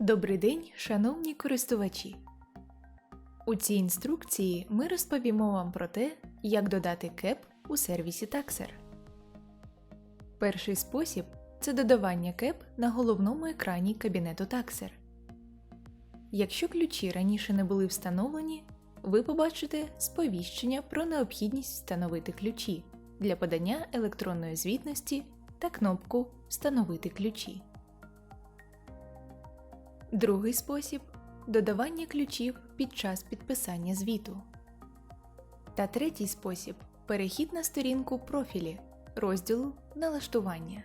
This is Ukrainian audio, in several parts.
Добрий день, шановні користувачі! У цій інструкції ми розповімо вам про те, як додати кеп у сервісі Taxer. Перший спосіб це додавання кеп на головному екрані кабінету Taxer. Якщо ключі раніше не були встановлені, ви побачите сповіщення про необхідність встановити ключі для подання електронної звітності та кнопку Встановити ключі. Другий спосіб додавання ключів під час підписання звіту. Та третій спосіб перехід на сторінку профілі розділу Налаштування.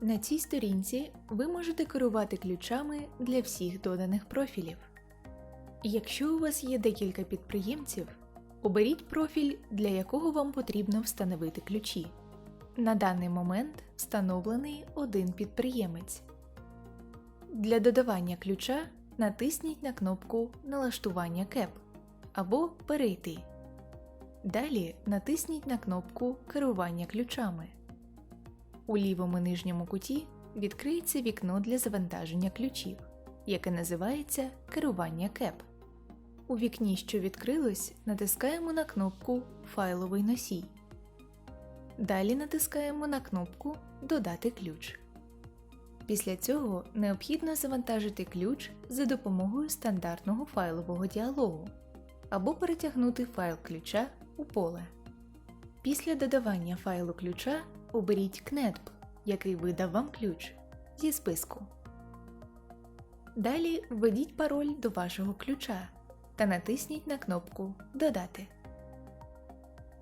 На цій сторінці ви можете керувати ключами для всіх доданих профілів. Якщо у вас є декілька підприємців, оберіть профіль, для якого вам потрібно встановити ключі. На даний момент встановлений один підприємець. Для додавання ключа натисніть на кнопку Налаштування КЕП або Перейти. Далі натисніть на кнопку Керування ключами. У лівому нижньому куті відкриється вікно для завантаження ключів, яке називається Керування КЕП. У вікні, що відкрилось, натискаємо на кнопку Файловий носій. Далі натискаємо на кнопку Додати ключ. Після цього необхідно завантажити ключ за допомогою стандартного файлового діалогу або перетягнути файл ключа у поле. Після додавання файлу ключа оберіть КНЕДП, який видав вам ключ зі списку. Далі введіть пароль до вашого ключа та натисніть на кнопку Додати.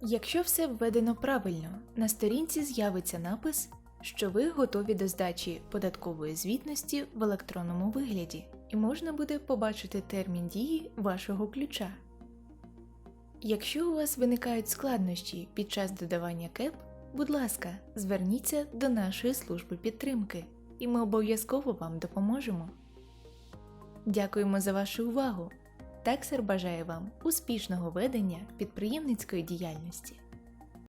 Якщо все введено правильно, на сторінці з'явиться напис що ви готові до здачі податкової звітності в електронному вигляді, і можна буде побачити термін дії вашого ключа. Якщо у вас виникають складнощі під час додавання КЕП, будь ласка, зверніться до нашої служби підтримки, і ми обов'язково вам допоможемо. Дякуємо за вашу увагу! Таксер бажає вам успішного ведення підприємницької діяльності.